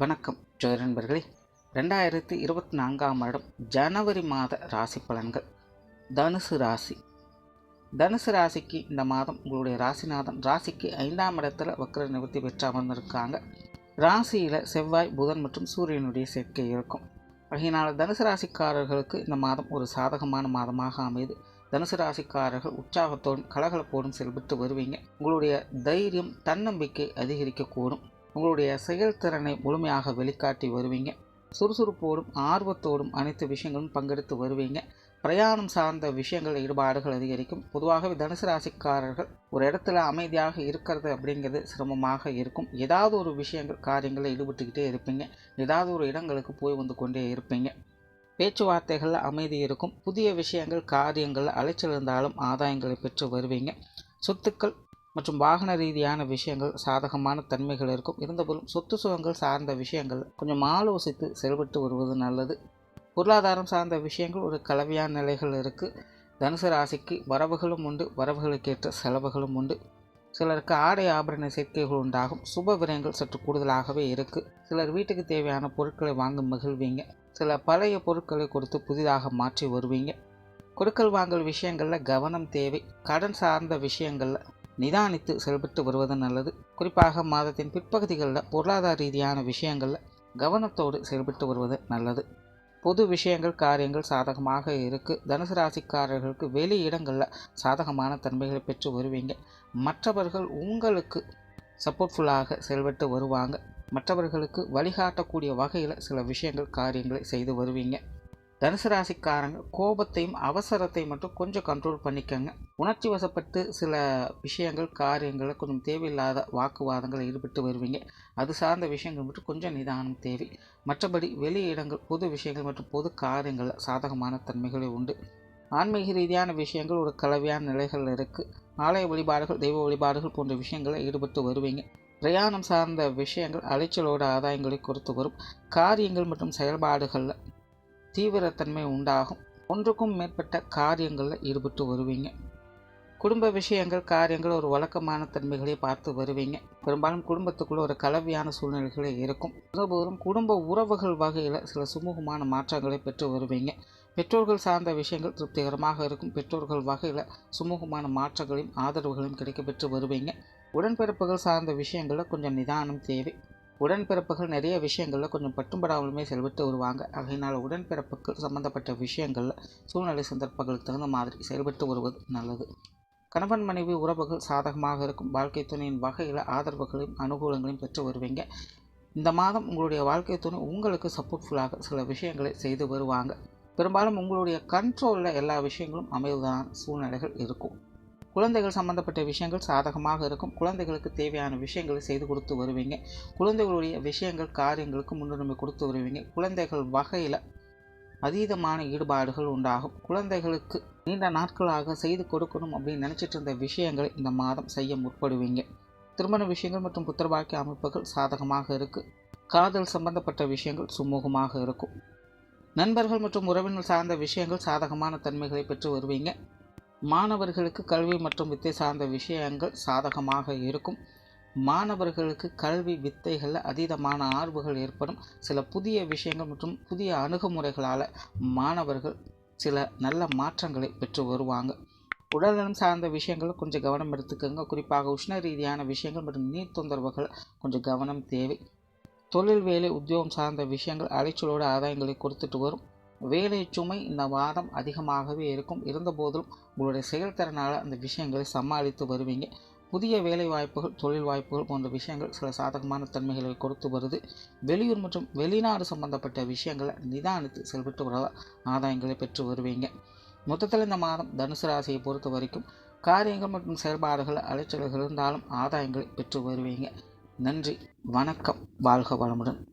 வணக்கம். ஜோதி ரெண்டாயிரத்தி இருபத்தி நான்காம் வருடம் ஜனவரி மாத ராசி பலன்கள். தனுசு ராசி. தனுசு ராசிக்கு இந்த மாதம் உங்களுடைய ராசிநாதன் ராசிக்கு ஐந்தாம் இடத்துல வக்ர நிவர்த்தி பெற்று அமர்ந்திருக்காங்க. ராசியில் செவ்வாய் புதன் மற்றும் சூரியனுடைய சேர்க்கை இருக்கும். ஆகையினால் தனுசு ராசிக்காரர்களுக்கு இந்த மாதம் ஒரு சாதகமான மாதமாக அமையுது. தனுசு ராசிக்காரர்கள் உற்சாகத்தோடும் கலகலப்போடும் செயல்பட்டு வருவீங்க. உங்களுடைய தைரியம் தன்னம்பிக்கை அதிகரிக்கக்கூடும். உங்களுடைய செயல்திறனை முழுமையாக வெளிக்காட்டி வருவீங்க. சுறுசுறுப்போடும் ஆர்வத்தோடும் அனைத்து விஷயங்களும் பங்கெடுத்து வருவீங்க. பிரயாணம் சார்ந்த விஷயங்கள் ஈடுபாடுகள் அதிகரிக்கும். பொதுவாகவே தனுசு ராசிக்காரர்கள் ஒரு இடத்துல அமைதியாக இருக்கிறது அப்படிங்கிறது சிரமமாக இருக்கும். ஏதாவது ஒரு விஷயங்கள் காரியங்களில் ஈடுபட்டுக்கிட்டே இருப்பீங்க. ஏதாவது ஒரு இடங்களுக்கு போய் வந்து கொண்டே இருப்பீங்க. பேச்சுவார்த்தைகளில் அமைதி இருக்கும். புதிய விஷயங்கள் காரியங்கள் அலைச்சல் இருந்தாலும் ஆதாயங்களை பெற்று வருவீங்க. சொத்துக்கள் மற்றும் வாகன ரீதியான விஷயங்கள் சாதகமான தன்மைகள் இருக்கும். இருந்தபோதும் சொத்து சுகங்கள் சார்ந்த விஷயங்கள் கொஞ்சம் ஆலோசித்து செயல்பட்டு வருவது நல்லது. பொருளாதாரம் சார்ந்த விஷயங்கள் ஒரு கலவையான நிலைகள் இருக்குது தனுசு ராசிக்கு வரவுகளும் உண்டு வரவுகளுக்கேற்ற செலவுகளும் உண்டு. சிலருக்கு ஆடை ஆபரண சேர்க்கைகள் உண்டாகும். சுப விரயங்கள் சற்று கூடுதலாகவே இருக்குது சிலர் வீட்டுக்கு தேவையான பொருட்களை வாங்கும் மகிழ்வீங்க. சில பழைய பொருட்களை கொடுத்து புதிதாக மாற்றி வருவீங்க. கொடுக்கல் வாங்கல் விஷயங்களில் கவனம் தேவை. கடன் சார்ந்த விஷயங்களில் நிதானித்து செயல்பட்டு வருவது நல்லது. குறிப்பாக மாதத்தின் பிற்பகுதிகளில் பொருளாதார ரீதியான விஷயங்களில் கவனத்தோடு செயல்பட்டு வருவது நல்லது. பொது விஷயங்கள் காரியங்கள் சாதகமாக இருக்குது தனுசு ராசிக்காரர்களுக்கு வெளி இடங்களில் சாதகமான தன்மைகளை பெற்று வருவீங்க. மற்றவர்கள் உங்களுக்கு சப்போர்ட்ஃபுல்லாக செயல்பட்டு வருவாங்க. மற்றவர்களுக்கு வழிகாட்டக்கூடிய வகையில் சில விஷயங்கள் காரியங்களை செய்து வருவீங்க. தனுசு ராசிக்காரங்க கோபத்தையும் அவசரத்தையும் மட்டும் கொஞ்சம் கண்ட்ரோல் பண்ணிக்கோங்க. உணர்ச்சி வசப்பட்டு சில விஷயங்கள் காரியங்களில் கொஞ்சம் தேவையில்லாத வாக்குவாதங்களில் ஈடுபட்டு வருவீங்க. அது சார்ந்த விஷயங்கள் மட்டும் கொஞ்சம் நிதானம் தேவை. மற்றபடி வெளி இடங்கள் பொது விஷயங்கள் மற்றும் பொது காரியங்களில் சாதகமான தன்மைகளே உண்டு. ஆன்மீக ரீதியான விஷயங்கள் ஒரு கலவையான நிலைகள் இருக்குது ஆலய வழிபாடுகள் தெய்வ வழிபாடுகள் போன்ற விஷயங்களில் ஈடுபட்டு வருவீங்க. பிரயாணம் சார்ந்த விஷயங்கள் அலைச்சலோட ஆதாயங்களை கொடுத்து வரும். காரியங்கள் மற்றும் செயல்பாடுகளில் தீவிரத்தன்மை உண்டாகும். ஒன்றுக்கும் மேற்பட்ட காரியங்களில் ஈடுபட்டு வருவீங்க. குடும்ப விஷயங்கள் காரியங்கள் ஒரு வழக்கமான தன்மைகளை பார்த்து வருவீங்க. பெரும்பாலும் குடும்பத்துக்குள்ள ஒரு கலவையான சூழ்நிலைகளே இருக்கும். இருந்தபோதும் குடும்ப உறவுகள் வகையில் சில சுமூகமான மாற்றங்களை பெற்று வருவீங்க. பெற்றோர்கள் சார்ந்த விஷயங்கள் திருப்திகரமாக இருக்கும். பெற்றோர்கள் வகையில் சுமூகமான மாற்றங்களையும் ஆதரவுகளையும் கிடைக்கப்பெற்று வருவீங்க. உடன்பிறப்புகள் சார்ந்த விஷயங்களில் கொஞ்சம் நிதானம் தேவை. உடன்பிறப்புகள் நிறைய விஷயங்களில் கொஞ்சம் பட்டும்படாமலுமே செயல்பட்டு வருவாங்க. ஆகையினால் உடன்பிறப்புகள் சம்மந்தப்பட்ட விஷயங்களில் சூழ்நிலை சந்தர்ப்பங்களுக்கு தகுந்த மாதிரி செயல்பட்டு வருவது நல்லது. கணவன் மனைவி உறவுகள் சாதகமாக இருக்கும். வாழ்க்கை துணையின் வகையில் ஆதரவுகளையும் அனுகூலங்களையும் பெற்று வருவீங்க. இந்த மாதம் உங்களுடைய வாழ்க்கை துணை உங்களுக்கு சப்போர்ட்ஃபுல்லாக சில விஷயங்களை செய்து வருவாங்க. பெரும்பாலும் உங்களுடைய கண்ட்ரோலில் எல்லா விஷயங்களும் அமைவதான சூழ்நிலைகள் இருக்கும். குழந்தைகள் சம்மந்தப்பட்ட விஷயங்கள் சாதகமாக இருக்கும். குழந்தைகளுக்கு தேவையான விஷயங்களை செய்து கொடுத்து வருவீங்க. குழந்தைகளுடைய விஷயங்கள் காரியங்களுக்கு முன்னுரிமை கொடுத்து வருவீங்க. குழந்தைகள் வகையில் அதீதமான ஈடுபாடுகள் உண்டாகும். குழந்தைகளுக்கு நீண்ட நாட்களாக செய்து கொடுக்கணும் அப்படின்னு நினச்சிட்டு இருந்த விஷயங்களை இந்த மாதம் செய்ய முற்படுவீங்க. திருமண விஷயங்கள் மற்றும் புத்திரபாக்கிய அமைப்புகள் சாதகமாக இருக்குது காதல் சம்பந்தப்பட்ட விஷயங்கள் சுமூகமாக இருக்கும். நண்பர்கள் மற்றும் உறவினர் சார்ந்த விஷயங்கள் சாதகமான தன்மைகளை பெற்று வருவீங்க. மாணவர்களுக்கு கல்வி மற்றும் வித்தை சார்ந்த விஷயங்கள் சாதகமாக இருக்கும். மாணவர்களுக்கு கல்வி வித்தைகளில் அதீதமான ஆர்வுகள் ஏற்படும். சில புதிய விஷயங்கள் மற்றும் புதிய அணுகுமுறைகளால் மாணவர்கள் சில நல்ல மாற்றங்களை பெற்று வருவாங்க. உடல்நலம் சார்ந்த விஷயங்கள் கொஞ்சம் கவனம் எடுத்துக்கோங்க. குறிப்பாக உஷ்ண ரீதியான விஷயங்கள் மற்றும் நீர் தொந்தரவுகள் கொஞ்சம் கவனம் தேவை. தொழில் வேலை உத்தியோகம் சார்ந்த விஷயங்கள் அலைச்சலோட ஆதாயங்களை கொடுத்துட்டு வரும். வேலை சுமை இந்த வாரம் அதிகமாகவே இருக்கும். இருந்தபோதிலும் உங்களுடைய செயல்திறனால் அந்த விஷயங்களை சமாளித்து வருவீங்க. புதிய வேலை வாய்ப்புகள் தொழில் வாய்ப்புகள் போன்ற விஷயங்கள் சில சாதகமான தன்மைகளை கொடுத்து வருது. வெளியூர் மற்றும் வெளிநாடு சம்பந்தப்பட்ட விஷயங்களை நிதானித்து செயல்பட்டு வர ஆதாயங்களை பெற்று வருவீங்க. மொத்தத்தில் இந்த மாதம் தனுசு ராசியை பொறுத்த வரைக்கும் காரியங்கள் மற்றும் செயல்பாடுகள் அலைச்சல்கள் இருந்தாலும் ஆதாயங்களை பெற்று வருவீங்க. நன்றி வணக்கம். வாழ்க வளமுடன்.